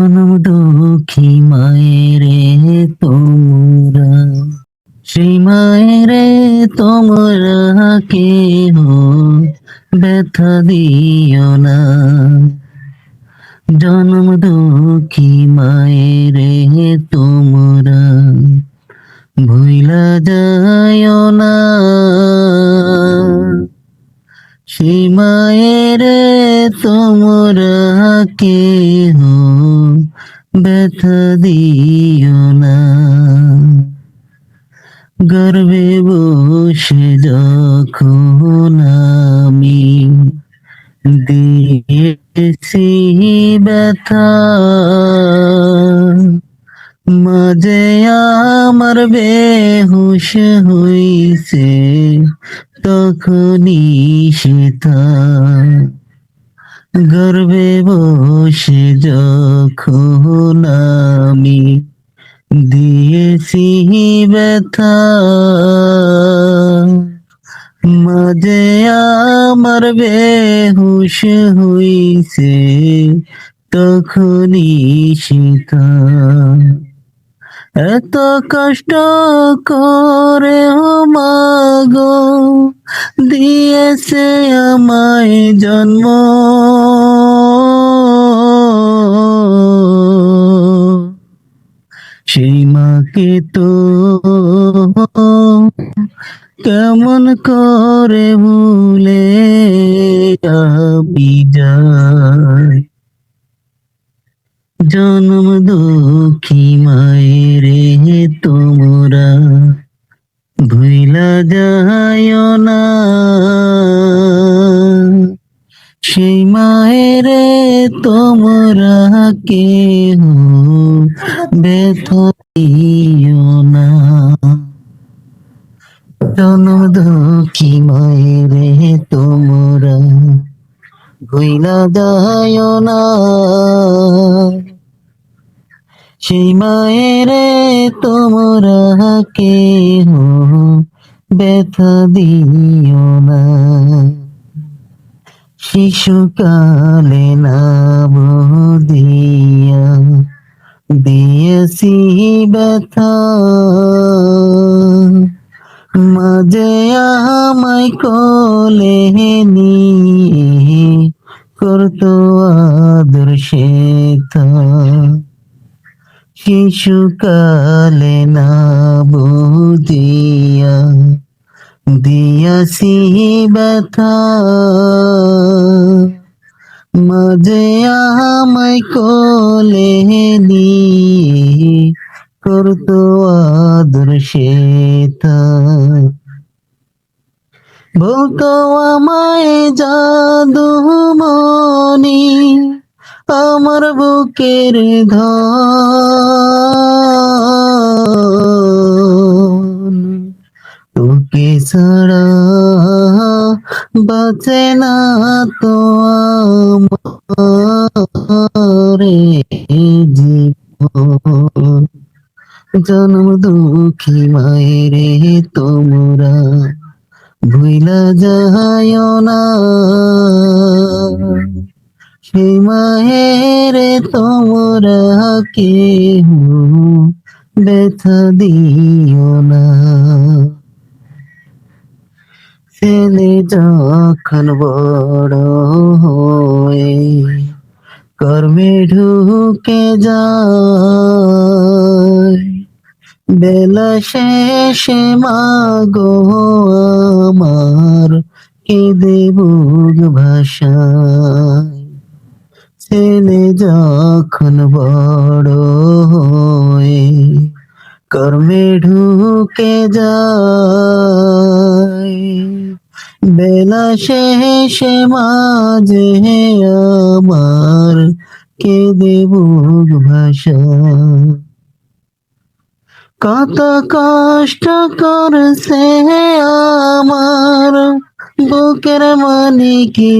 জনম দুঃখী মায়েরে তোমরা। সেই মায়েরে তোমরা কেহ ব্যথা দিও না। জনম দুঃখী মায়েরে তোমরা ভুইলা যায় না। সেই মায়ের তোমরা কেহ ব্যথা দিও না। গর্বে বসে যখন আমি দিয়েছি ব্যথা, মাঝে আমার বেহুশ হইছে, তখনই সেতা গর্বে বসে যখন আমি দিয়েছি ব্যথা মাঝে আমার বেহুশ হইছে তখনই সীতা এত কষ্ট করে মাগো, দিয়েছে আমায় জন্ম। সেই মাকে তো কেমন করে ভুলে যাবি যায় জন্ম দুঃখী মায়েরে সেই মায়েরে তোমরা কেহ ব্যথা দিও না। জন্ম দুঃখী মায়েরে তোমরা ভুইলা যায় না। সেই মায়েরে তোমরা কেহ ব্যথা দিও না। শিশুকালে না দিয়া দিয়েছি ব্যথা। মাঝে আমায় কোলে নিয়ে করতো আদর শেখা শিশুকালে না বুঝিয়া দিয়াছি ব্যথা মাঝে আমায় কোলে নিয়ে করতো আদর শেতা বলতো আমায় জাদু মনি আমার বুকের ধন ছাড়া বাঁচে না তো আমারে জীবন। জন্ম দুঃখী মায়েরে তোমরা ভুইলা যায় না। সেই মায়ের তোমরা কেহ ব্যথা দিও না। ছেলে যখন বড় হয়ে, কর্মে ঢুকে যায়। বেলা শেষে মাগো, আমার কেঁদে বুক ভাষায় ছেলে যখন বড় হয়ে, কর্মে ঢুকে যায়। বেলা শেষে মাঝে আমার কেঁদে বুক ভাষা কত কষ্ট করছে আমার বুকের মানে কি